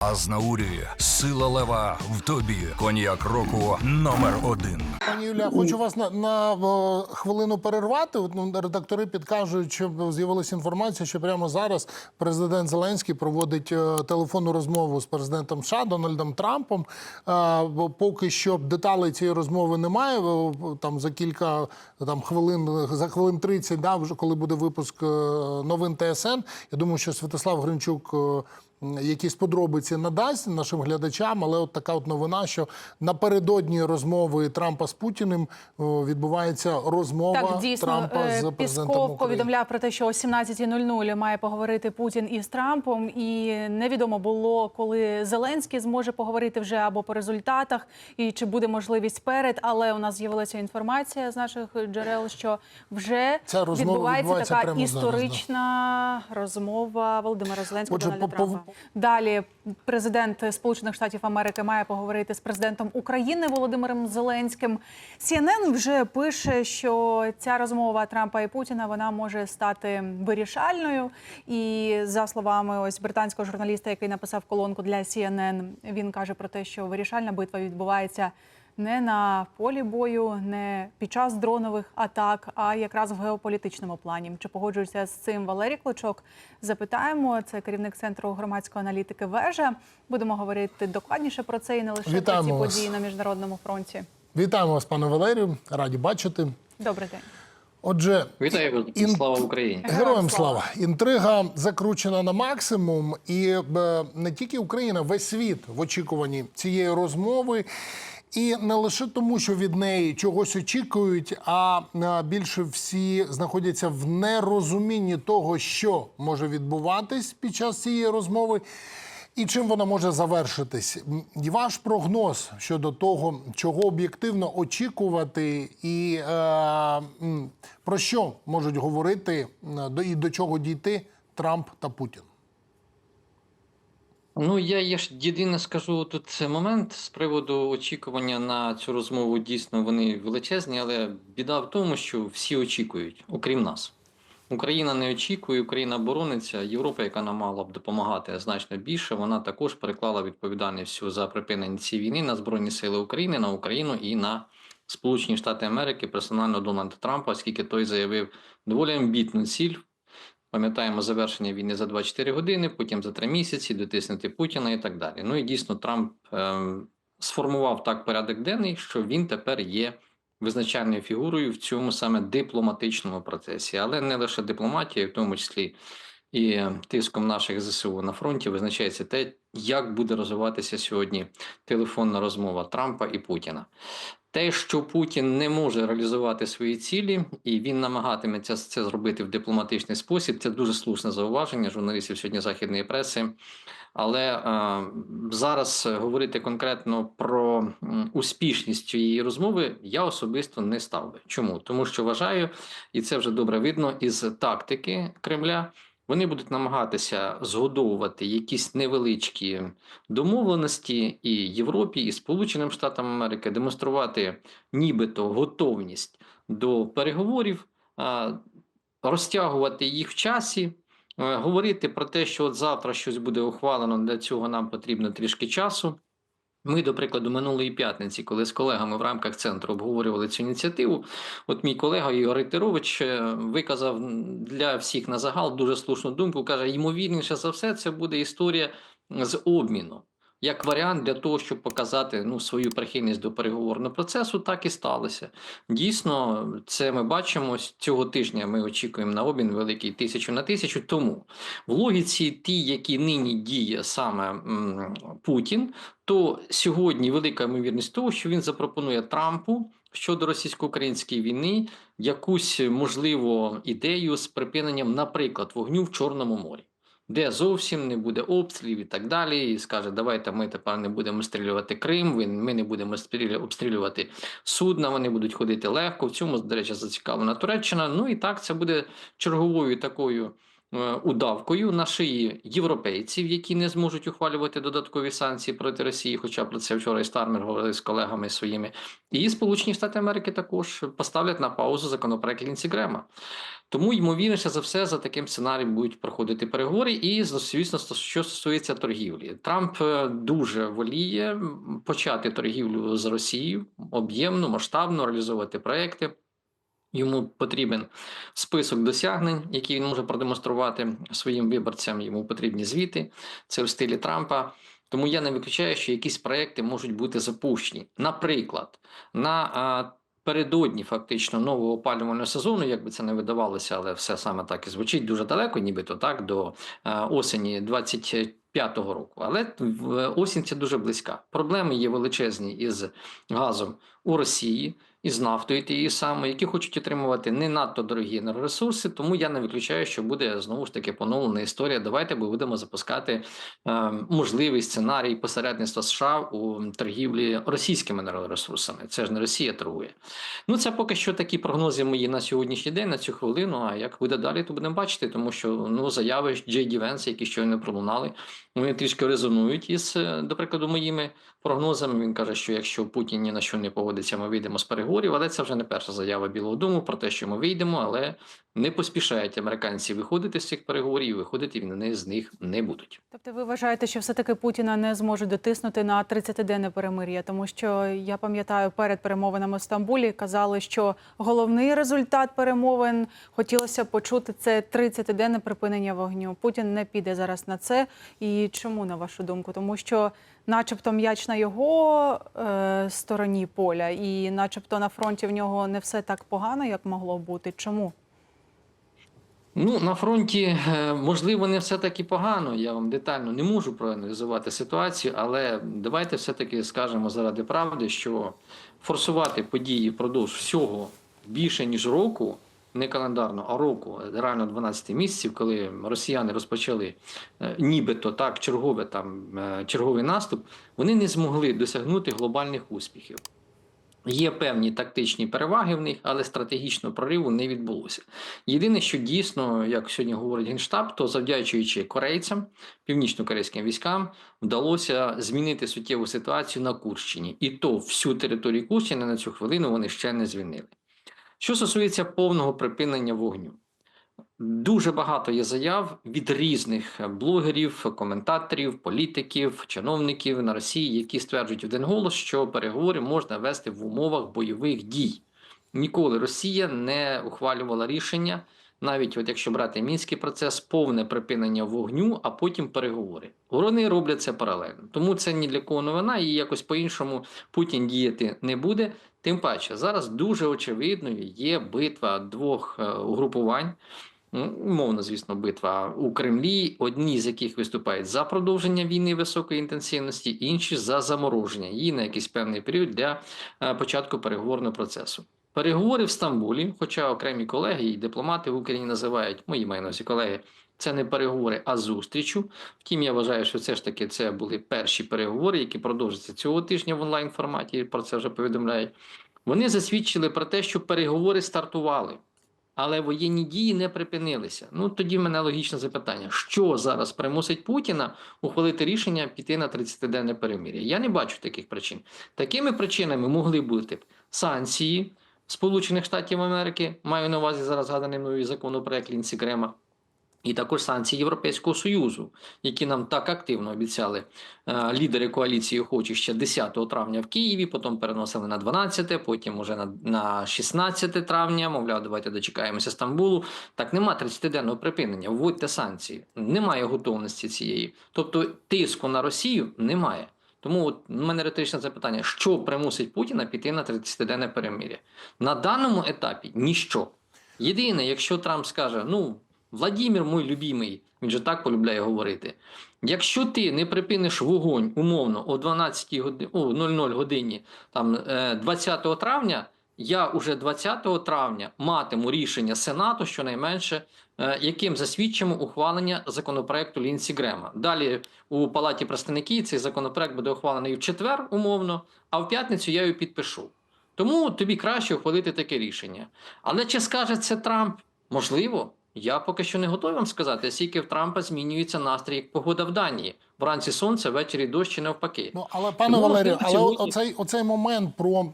Азнаурі, сила лева в тобі. Коньяк року номер один. Пані Юля, хочу вас на, на е, хвилину перервати. Ну, редактори підкажуть, що з'явилася інформація, що прямо зараз президент Зеленський проводить е, телефонну розмову з президентом США Дональдом Трампом. Е, поки що деталей цієї розмови немає. Е, Там за кілька там хвилин, за хвилин 30, да, вже коли буде випуск е, новин ТСН. Я думаю, що Святослав Гринчук. Е, якісь подробиці надасть нашим глядачам, але от така от новина, що напередодні розмови Трампа з Путіним відбувається розмова Так, дійсно, Трампа е, з президентом Пісков України. повідомляв про те, що о 17.00 має поговорити Путін із Трампом, і невідомо було, коли Зеленський зможе поговорити вже або по результатах, і чи буде можливість перед. Але у нас з'явилася інформація з наших джерел, що вже відбувається відбувається така прямо зараз, да. історична розмова Володимира Зеленського Отже, Дональда Трампа. Далі президент Сполучених Штатів Америки має поговорити з президентом України Володимиром Зеленським. CNN вже пише, що ця розмова Трампа і Путіна вона може стати вирішальною. І за словами ось британського журналіста, який написав колонку для CNN, він каже про те, що вирішальна битва відбувається. Не на полі бою, не під час дронових атак, а якраз в геополітичному плані. Чи погоджується з цим Валерій Клочок? Запитаємо. Це керівник центру громадської аналітики Вежа. Будемо говорити докладніше про це і не лише Вітаємо про ці вас. події на міжнародному фронті. Вітаємо вас, пане Валерію. Раді бачити. Добрий день. Отже, Вітаю. Ін- слава Україні. Героям слава! Інтрига закручена на максимум, і е, не тільки Україна, весь світ в очікуванні цієї розмови. І не лише тому, що від неї чогось очікують, а більше всі знаходяться в нерозумінні того, що може відбуватись під час цієї розмови. І чим вона може завершитись? Ваш прогноз щодо того, чого об'єктивно очікувати, і е, про що можуть говорити і до чого дійти Трамп та Путін? Ну я є ж єдине скажу тут момент з приводу очікування на цю розмову. Дійсно, вони величезні, але біда в тому, що всі очікують, окрім нас. Україна не очікує, Україна борониться. Європа, яка нам мала б допомагати значно більше, вона також переклала відповідальність за припинення цієї війни на Збройні Сили України, на Україну і на Сполучені Штати Америки, персонально Дональда Трампа, оскільки той заявив доволі амбітну ціль. Пам'ятаємо завершення війни за 24 години, потім за 3 місяці, дотиснути Путіна і так далі. Ну і дійсно Трамп ем, сформував так порядок денний, що він тепер є визначальною фігурою в цьому саме дипломатичному процесі, але не лише дипломатія, в тому числі і е, тиском наших ЗСУ на фронті визначається те, як буде розвиватися сьогодні телефонна розмова Трампа і Путіна. Те, що Путін не може реалізувати свої цілі, і він намагатиметься це зробити в дипломатичний спосіб, це дуже слушне зауваження журналістів сьогодні західної преси. Але е, зараз говорити конкретно про успішність цієї розмови я особисто не став би. Чому? Тому що вважаю, і це вже добре видно із тактики Кремля. Вони будуть намагатися згодовувати якісь невеличкі домовленості і Європі, і Сполученим Штатам Америки, демонструвати нібито готовність до переговорів, розтягувати їх в часі, е, говорити про те, що от завтра щось буде ухвалено. Для цього нам потрібно трішки часу. Ми, до прикладу, минулої п'ятниці, коли з колегами в рамках центру обговорювали цю ініціативу, от мій колега Ігор Рейтерович е, виказав для всіх на загал дуже слушну думку. каже: ймовірніше за все, це буде історія з обміну. Як варіант для того, щоб показати ну, свою прихильність до переговорного процесу, так і сталося. Дійсно, це ми бачимо цього тижня. Ми очікуємо на обмін великий тисячу на тисячу. Тому в логіці ті, які нині діє саме м, Путін, то сьогодні велика ймовірність того, що він запропонує Трампу щодо російсько-української війни якусь можливо ідею з припиненням, наприклад, вогню в Чорному морі. Де зовсім не буде обстрілів і так далі, і скаже, давайте ми тепер не будемо обстрілювати Крим, ми не будемо обстрілю- обстрілювати судна, вони будуть ходити легко. В цьому, до речі, зацікавлена Туреччина. Ну і так це буде черговою такою удавкою на шиї європейців, які не зможуть ухвалювати додаткові санкції проти Росії, хоча про це вчора і Стармер говорив з колегами своїми. І Сполучені Штати Америки також поставлять на паузу законопроект Лінсі Грема. Тому, ймовірніше за все, за таким сценарієм будуть проходити переговори. І звісно, що стосується торгівлі, Трамп е, дуже воліє почати торгівлю з Росією об'ємно, масштабно реалізовувати проекти. Йому потрібен список досягнень, які він може продемонструвати своїм виборцям. Йому потрібні звіти. Це в стилі Трампа. Тому я не виключаю, що якісь проекти можуть бути запущені. Наприклад, на передодні фактично нового опалювального сезону, як би це не видавалося, але все саме так і звучить дуже далеко, нібито так, до осені 25-го року. Але осінь це дуже близька. Проблеми є величезні із газом у Росії. Із нафтою тієї самої, які хочуть отримувати не надто дорогі енергоресурси, тому я не виключаю, що буде знову ж таки поновлена історія. Давайте ми будемо запускати е, можливий сценарій посередництва США у торгівлі російськими енергоресурсами. Це ж не Росія торгує. Ну це поки що такі прогнози мої на сьогоднішній день, на цю хвилину. А як буде далі, то будемо бачити, тому що ну заяви Джей Ді Венса, які щойно пролунали, вони трішки резонують із, е, до прикладу, моїми прогнозами. Він каже, що якщо Путін ні на що не погодиться, ми вийдемо з переговорів. Але це вже не перша заява Білого Дому про те, що ми вийдемо, але не поспішають американці виходити з цих переговорів, виходити вони з них не будуть. Тобто ви вважаєте, що все-таки Путіна не зможуть дотиснути на 30-денне перемир'я? Тому що я пам'ятаю, перед перемовинами в Стамбулі казали, що головний результат перемовин хотілося почути це 30-денне припинення вогню. Путін не піде зараз на це. І чому на вашу думку? Тому що, начебто, м'яч на його е, стороні поля, і начебто на фронті в нього не все так погано, як могло бути. Чому? Ну, на фронті, е, можливо, не все так і погано. Я вам детально не можу проаналізувати ситуацію, але давайте все-таки скажемо заради правди, що форсувати події впродовж всього більше ніж року, не календарно, а року, реально 12 місяців, коли росіяни розпочали е, нібито так чергове там е, черговий наступ, вони не змогли досягнути глобальних успіхів. Є певні тактичні переваги в них, але стратегічного прориву не відбулося. Єдине, що дійсно, як сьогодні говорить Генштаб, то завдячуючи корейцям, північно-корейським військам, вдалося змінити суттєву ситуацію на Курщині. І то всю територію Курщини на цю хвилину вони ще не звільнили. Що стосується повного припинення вогню, Дуже багато є заяв від різних блогерів, коментаторів, політиків, чиновників на Росії, які стверджують один голос, що переговори можна вести в умовах бойових дій. Ніколи Росія не ухвалювала рішення, навіть от якщо брати мінський процес, повне припинення вогню, а потім переговори. Вони роблять це паралельно. Тому це ні для кого новина, і якось по-іншому Путін діяти не буде. Тим паче, зараз дуже очевидною є битва двох е, угрупувань. Ну, Умовно, звісно, битва у Кремлі, одні з яких виступають за продовження війни високої інтенсивності, інші за замороження її на якийсь певний період для е, початку переговорного процесу. Переговори в Стамбулі, хоча окремі колеги і дипломати в Україні називають мої на колеги, це не переговори, а зустрічу. Втім, я вважаю, що все ж таки це були перші переговори, які продовжаться цього тижня в онлайн форматі. Про це вже повідомляють. Вони засвідчили про те, що переговори стартували. Але воєнні дії не припинилися. Ну тоді в мене логічне запитання: що зараз примусить Путіна ухвалити рішення піти на 30-денне перемир'я? Я не бачу таких причин. Такими причинами могли бути санкції Сполучених Штатів Америки, маю на увазі зараз згаданий мною законопроект Лінсі Грема, і також санкції Європейського Союзу, які нам так активно обіцяли е, лідери коаліції охочі ще 10 травня в Києві, потім переносили на 12, потім уже на 16 травня. Мовляв, давайте дочекаємося Стамбулу. Так нема 30-денного припинення. Вводьте санкції. Немає готовності цієї. Тобто тиску на Росію немає. Тому от у мене риторичне запитання: що примусить Путіна піти на 30-денне перемир'я? На даному етапі ніщо. Єдине, якщо Трамп скаже, ну. Владімір, мій любимий, він же так полюбляє говорити. Якщо ти не припиниш вогонь умовно о 12 годині, о 00 годині там, е, 20 травня, я уже 20 травня матиму рішення Сенату, щонайменше, е, яким засвідчимо ухвалення законопроекту Лінсі Грема. Далі у Палаті представників цей законопроект буде ухвалений в четвер, умовно, а в п'ятницю я його підпишу. Тому тобі краще ухвалити таке рішення. Але чи скаже це Трамп? Можливо. Я поки що не готовий вам сказати, скільки в Трампа змінюється настрій, як погода в Данії. Вранці сонце, ввечері дощ чи навпаки. Ну, але пане Тому, Валерію, але сьогодні- оцей, оцей момент про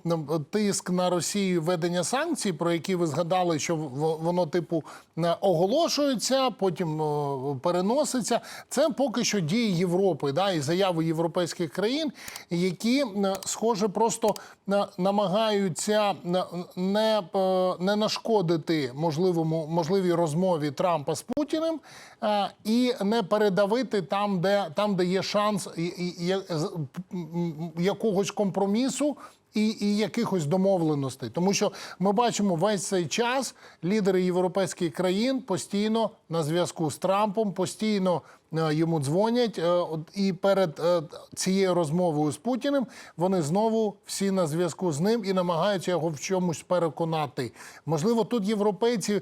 тиск на Росію, введення санкцій, про які ви згадали, що воно типу оголошується, потім переноситься. Це поки що дії Європи, да, і заяви європейських країн, які схоже просто на- намагаються не, е, не нашкодити можливому можливій розмові Трампа з Путіним е, і не передавити там, де там, де є шанс якогось компромісу. І, і якихось домовленостей, тому що ми бачимо весь цей час лідери європейських країн постійно на зв'язку з Трампом, постійно йому дзвонять. е, І перед е, цією розмовою з Путіним вони знову всі на зв'язку з ним і намагаються його в чомусь переконати. Можливо, тут європейці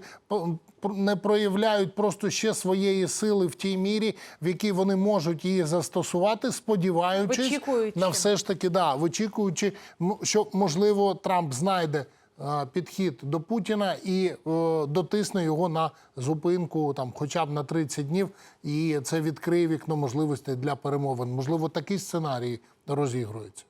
не проявляють просто ще своєї сили в тій мірі, в якій вони можуть її застосувати, сподіваючись Вичікуючи. на все ж таки, да, вичікуючи, що можливо Трамп знайде е, підхід до Путіна і е, дотисне його на зупинку, там, хоча б на 30 днів, і це відкриє вікно можливостей для перемовин. Можливо, такий сценарій розігрується.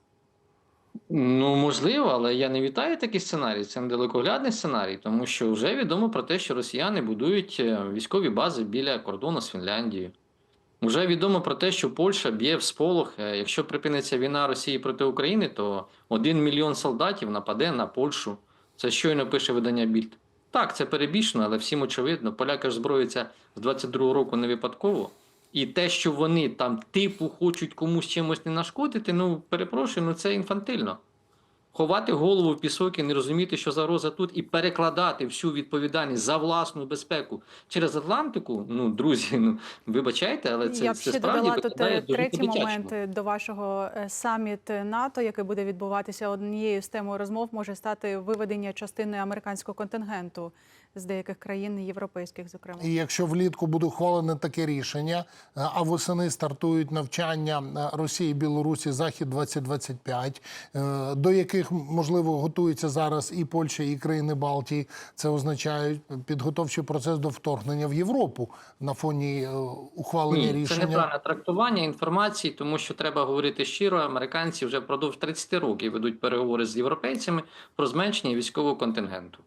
Ну, можливо, але я не вітаю такий сценарій. Це недалекоглядний сценарій, тому що вже відомо про те, що росіяни будують е, військові бази біля кордону з Фінляндією. Вже відомо про те, що Польща б'є в сполох. Е, Якщо припиниться війна Росії проти України, то один мільйон солдатів нападе на Польщу. Це щойно пише видання Більд. Так, це перебічно, але всім очевидно, поляки ж зброються з 22-го року не випадково. І те, що вони там типу хочуть комусь чимось не нашкодити, ну перепрошую, ну це інфантильно. Ховати голову в пісок і не розуміти, що загроза тут, і перекладати всю відповідальність за власну безпеку через Атлантику. Ну, друзі, ну вибачайте, але це, Я б це ще справді додала тут е, третій момент е, до вашого е, саміт НАТО, який буде відбуватися однією з тем розмов, може стати виведення частини американського контингенту з деяких країн європейських, зокрема. І якщо влітку буде ухвалене таке рішення, е, а восени стартують навчання е, Росії, Білорусі, Захід 2025, е, до яких можливо готуються зараз і Польща, і країни Балтії, це означає підготовчий процес до вторгнення в Європу на фоні ухвалення Ні, це рішення. неправильне трактування інформації, тому що треба говорити щиро. Американці вже впродовж 30 років ведуть переговори з європейцями про зменшення військового контингенту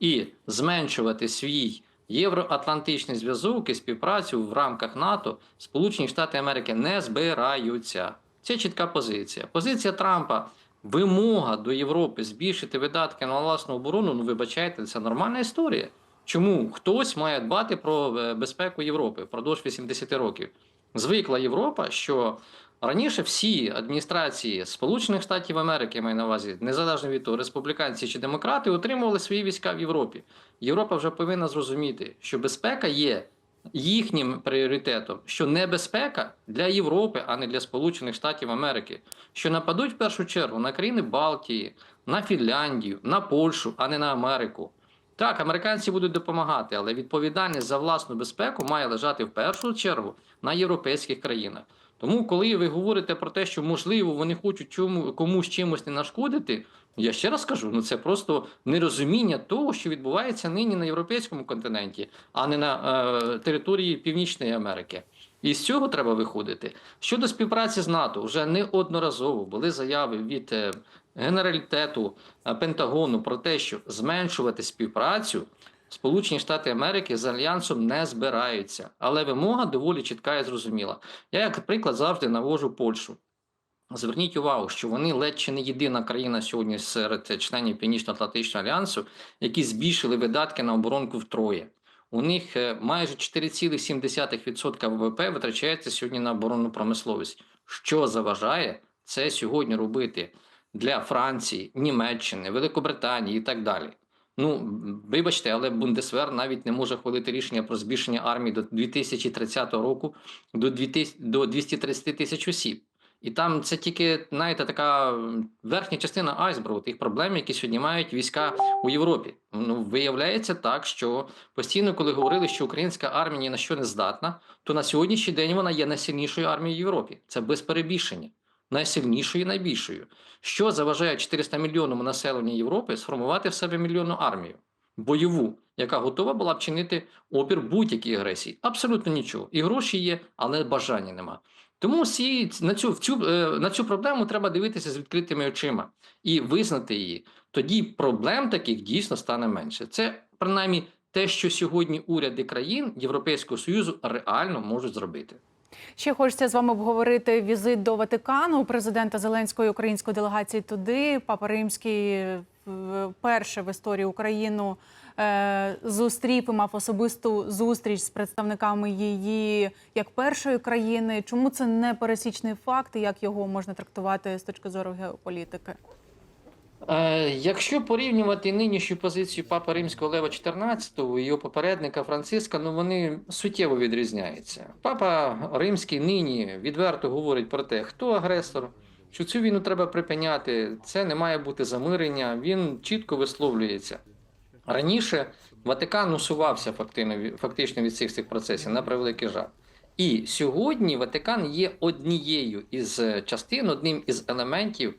і зменшувати свій євроатлантичний зв'язок і співпрацю в рамках НАТО Сполучені Штати Америки не збираються. Це чітка позиція. Позиція Трампа. Вимога до Європи збільшити видатки на власну оборону. Ну вибачайте, це нормальна історія. Чому хтось має дбати про е, безпеку Європи впродовж 80 років? Звикла Європа, що раніше всі адміністрації Сполучених Штатів Америки, маю на увазі, незалежно від того, республіканці чи демократи, отримували свої війська в Європі. Європа вже повинна зрозуміти, що безпека є їхнім пріоритетом, що небезпека для Європи, а не для Сполучених Штатів Америки, що нападуть в першу чергу на країни Балтії, на Фінляндію, на Польщу, а не на Америку. Так, американці будуть допомагати, але відповідальність за власну безпеку має лежати в першу чергу на європейських країнах. Тому, коли ви говорите про те, що можливо вони хочуть чому комусь чимось не нашкодити, я ще раз кажу, ну це просто нерозуміння того, що відбувається нині на європейському континенті, а не на е, території Північної Америки. І з цього треба виходити. Щодо співпраці з НАТО, вже неодноразово були заяви від е, генералітету е, Пентагону про те, що зменшувати співпрацю Сполучені Штати Америки з альянсом не збираються. Але вимога доволі чітка і зрозуміла. Я, як приклад, завжди навожу Польщу. Зверніть увагу, що вони ледь чи не єдина країна сьогодні серед членів Північно-Атлантичного альянсу, які збільшили видатки на оборонку втроє. У них е, майже 4,7% ВВП витрачається сьогодні на оборонну промисловість. Що заважає це сьогодні робити для Франції, Німеччини, Великобританії і так далі? Ну, вибачте, але Бундесвер навіть не може хвалити рішення про збільшення армії до 2030 року до 2000 до 230 тисяч осіб. І там це тільки, знаєте, така верхня частина айсбергу тих проблем, які сьогодні мають війська у Європі. Ну, виявляється так, що постійно, коли говорили, що українська армія ні на що не здатна, то на сьогоднішній день вона є найсильнішою армією в Європі. Це без перебільшення. Найсильнішою і найбільшою. Що заважає 400 мільйонному населенню Європи сформувати в себе мільйонну армію бойову, яка готова була б чинити опір будь-якій агресії. Абсолютно нічого. І гроші є, але бажання нема. Тому всі на цю в цю е, на цю проблему треба дивитися з відкритими очима і визнати її. Тоді проблем таких дійсно стане менше. Це принаймні те, що сьогодні уряди країн Європейського союзу реально можуть зробити. Ще хочеться з вами обговорити візит до Ватикану президента Зеленської української делегації туди. Папа Римський е, вперше в історії Україну е, зустрів і мав особисту зустріч з представниками її як першої країни. Чому це не пересічний факт, і як його можна трактувати з точки зору геополітики? Е, якщо порівнювати нинішню позицію Папи Римського Лева XIV і його попередника Франциска, ну вони суттєво відрізняються. Папа Римський нині відверто говорить про те, хто агресор, що цю війну треба припиняти, це не має бути замирення. Він чітко висловлюється. Раніше Ватикан усувався фактично, фактично від цих цих процесів на превеликий жаль. І сьогодні Ватикан є однією із частин, одним із елементів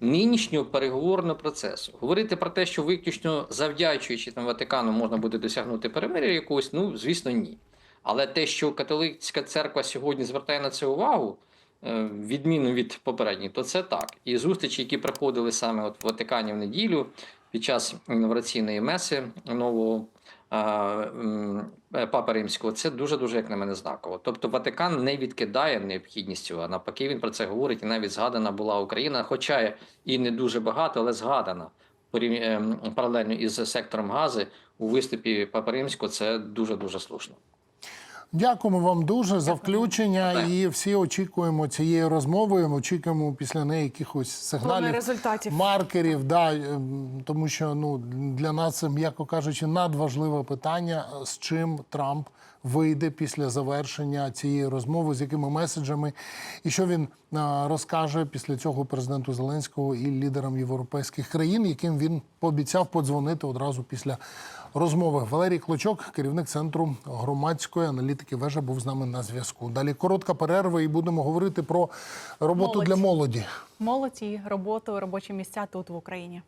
нинішнього переговорного процесу. Говорити про те, що виключно завдячуючи там Ватикану можна буде досягнути перемир'я якогось, ну звісно, ні. Але те, що католицька церква сьогодні звертає на це увагу, е, відміну від попередніх, то це так. І зустрічі, які проходили саме от в Ватикані в неділю під час інавгураційної меси нового Папи Римського, це дуже дуже як на мене знаково. Тобто Ватикан не відкидає необхідність цього, а навпаки, він про це говорить, і навіть згадана була Україна, хоча і не дуже багато, але згадана ем, паралельно із сектором гази у виступі Папи Римського. Це дуже дуже слушно. Дякуємо вам дуже за включення. Так. І всі очікуємо цієї розмови. Ми очікуємо після неї якихось сигналів, результатів. маркерів. Да, ем, тому що ну для нас це, м'яко кажучи, надважливе питання, з чим Трамп вийде після завершення цієї розмови, з якими меседжами, і що він розкаже після цього президенту Зеленського і лідерам європейських країн, яким він пообіцяв подзвонити одразу після розмови. Валерій Клочок, керівник центру громадської аналітики вежа, був з нами на зв'язку. Далі коротка перерва, і будемо говорити про роботу Молодь. для молоді. Молоді роботу, робочі місця тут в Україні.